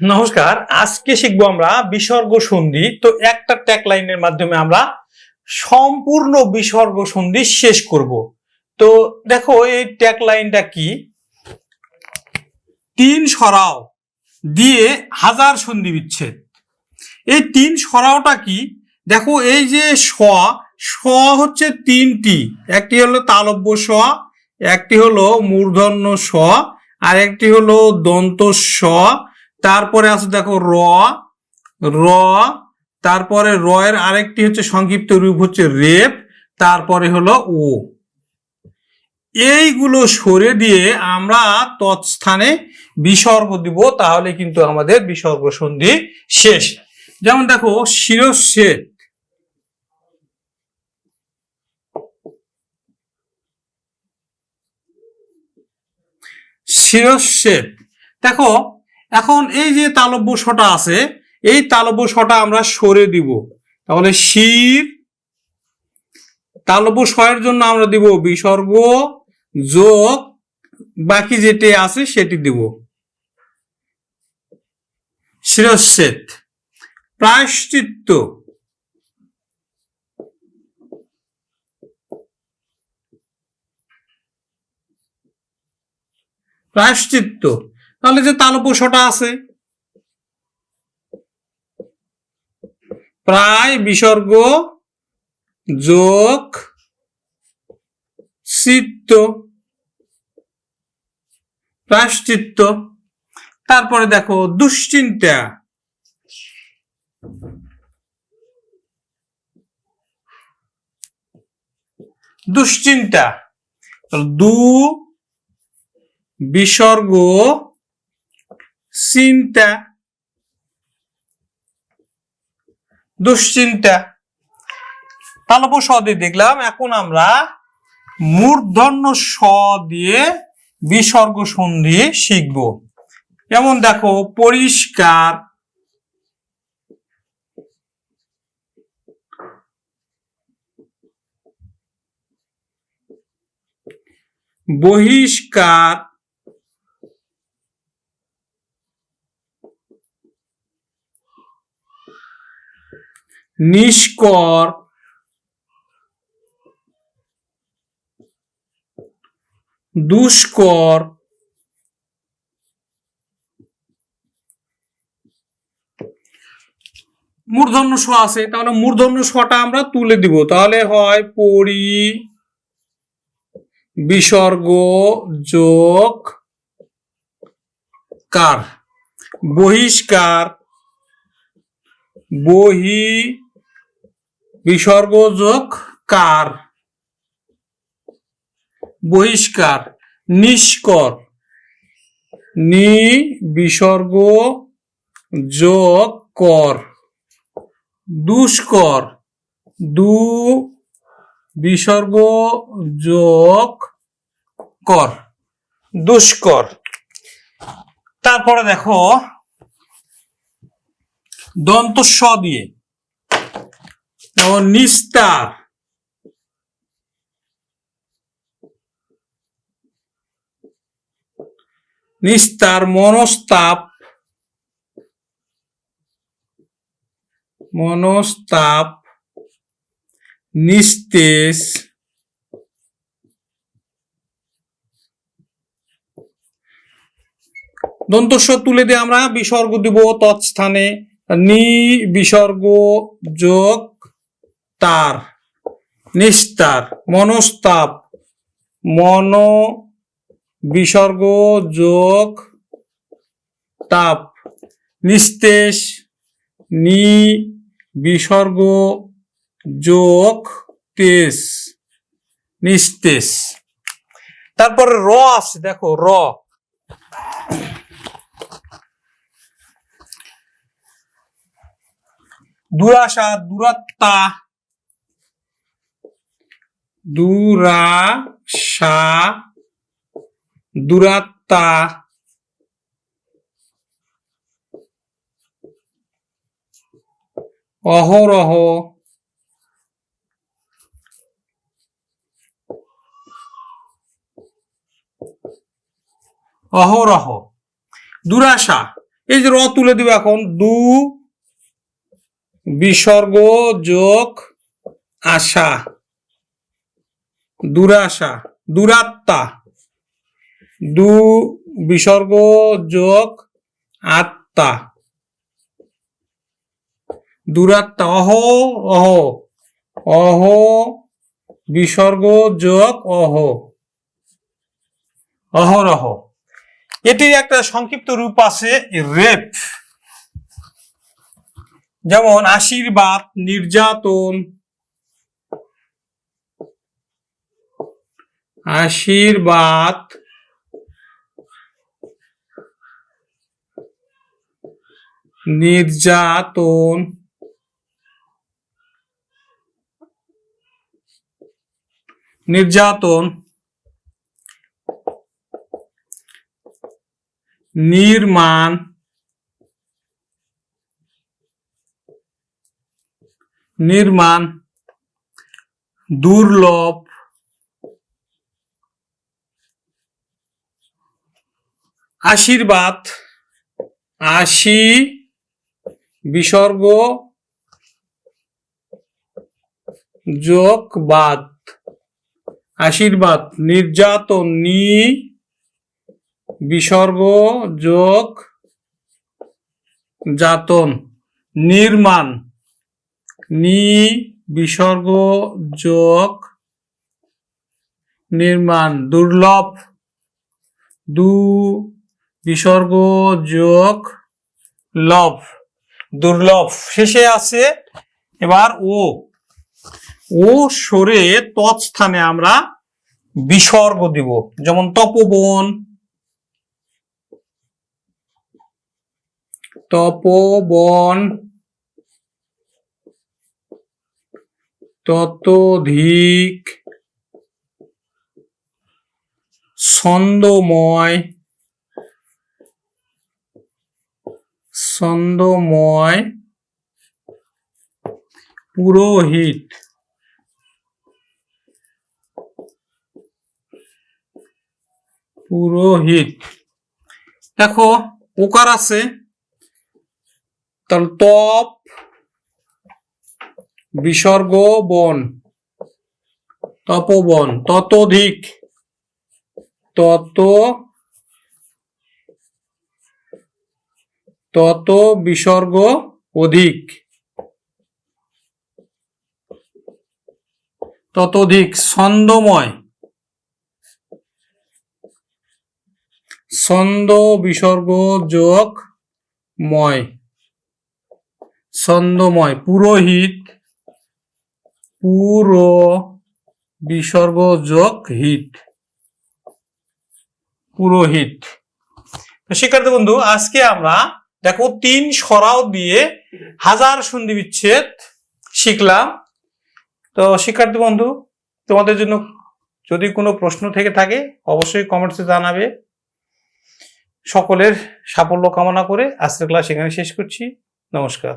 নমস্কার, আজকে শিখব আমরা বিসর্গ সন্ধি। তো একটা ট্যাগ লাইনের মাধ্যমে আমরা সম্পূর্ণ বিসর্গ সন্ধি শেষ করব। তো দেখো, এই ট্যাগ লাইনটা কি? তিন সরাও দিয়ে হাজার সন্ধি বিচ্ছেদ। এই তিন সরাওটা কি? দেখো, এই যে স স হচ্ছে তিনটি। একটি হলো তালব্য স, একটি হলো মূর্ধন্য স, আর একটি হলো দন্ত স তারপরে আছে দেখো র র, তারপরে র এর আরেকটি হচ্ছে সংক্ষিপ্ত রূপ হচ্ছে রেপ, তারপরে হলো ও। এইগুলো সরে দিয়ে আমরা তৎস্থানে বিসর্গ দিব, তাহলে কিন্তু আমাদের বিসর্গ সন্ধি শেষ। যেমন দেখো শিরশ্বেদ শিরশ্বেদ দেখো এখন এই যে তালব্য শটা আছে, এই তালব্য শটা আমরা সরে দিব। তাহলে শির, তালব্য শয়ের জন্য আমরা দিব বিসর্গ, যোগ, বাকি যেটি আছে সেটি দিব। শিরশ্বেদ প্রায়শ্চিত্ত। প্রায়শ্চিত্ত। তাহলে যে তালব্যশটা আছে। প্রায় বিসর্গ যোগ চিত্ত। প্রায়শ্চিত্ত। তারপরে দেখো দুশ্চিন্তা। দুশ্চিন্তা। দু বিসর্গ চিন্তা, দুশ্চিন্তা। তালব স দিয়ে দেখলাম, এখন আমরা মূর্ধন্য স দিয়ে বিসর্গ সন্ধি শিখব। যেমন দেখো, পরিষ্কার। বহিষ্কার। নিষ্কর। দুষ্কর। মূর্ধন্য স আছে, তাহলে মূর্ধন্য সটা আমরা তুলে দিব। তাহলে হয় পরি, বিসর্গ, যোগ, কার? বহিষ্কার, বহি বিসর্গ যোগ কার? বহিষ্কার, নিষ্কর। নি বিসর্গ যোগ কর। দুষ্কর। দু বিসর্গ যোগ কর। দুষ্কর। তারপরে দেখো দন্ত স দিয়ে যেমন নিস্তার নিস্তার মনস্তাপ। মনস্তাপ। নিস্তেজ। দন্তস্ব তুলে দিয়ে আমরা বিসর্গ দিব তৎস্থানে। নি বিসর্গ যোগ তার, নিস্তার, মনস্তাপ, মন বিসর্গ যোগ তাপ, নিস্তেষ, নি বিসর্গ যোগ তেজ নিস্তেষ। তারপরে র আছে, দেখো, র। দুরাশা, দুরাত্মা দুরাশা দুরাত্মা অহরহ। অহরহ। দুরাশা। এই যে র তুলে দিব এখন, দু, বিসর্গ, যোগ, আশা। দুরাশা, দুরাত্মা। দু বিসর্গ যোগ আত্মা। দুরাত্মা, অহ অহ। অহ, বিসর্গ যোগ অহ। অহরহ। এটির একটা সংক্ষিপ্ত রূপ আছে রেপ। যেমন আশীর্বাদ, নির্যাতন আশীর্বাদ। নির্যাতন। নির্যাতন। নির্মাণ। নির্মাণ। দুর্লভ। আশীর্বাদ, আশি, বিসর্গ যোগ বাদ আশীর্বাদ, নির্যাতন, নি, বিসর্গ, যোগ, যাতন, নির্মাণ, নি, বিসর্গ, যোগ, নির্মাণ, দুর্লভ, দু বিসর্গ, যোগ লভ দুর্লভ। শেষে আছে এবার ও। ও সরে তৎস্থানে আমরা বিসর্গ দিব। যেমন তপবন। তপবন ততোধিক ছন্দময় ছন্দময় পুরোহিত। পুরোহিত। দেখো ওকার আছে তাহলে তপ বিসর্গ বন তপবন ততোধিক তত তত বিসর্গ অধিক। ততোধিক ছন্দময়। ছন্দ বিসর্গ যোগ ময়। ছন্দময়, পুরোহিত, পুরো বিসর্গ যোগ হিত। পুরোহিত। শিক্ষার্থী বন্ধু, আজকে আমরা দেখো, তিন সরাও দিয়ে হাজার সন্ধি বিচ্ছেদ শিখলাম। তো শিক্ষার্থী বন্ধু, তোমাদের জন্য যদি কোনো প্রশ্ন থেকে থাকে, অবশ্যই কমেন্টসে জানাবে। সকলের সাফল্য কামনা করে আজকের ক্লাস এখানে শেষ করছি। নমস্কার।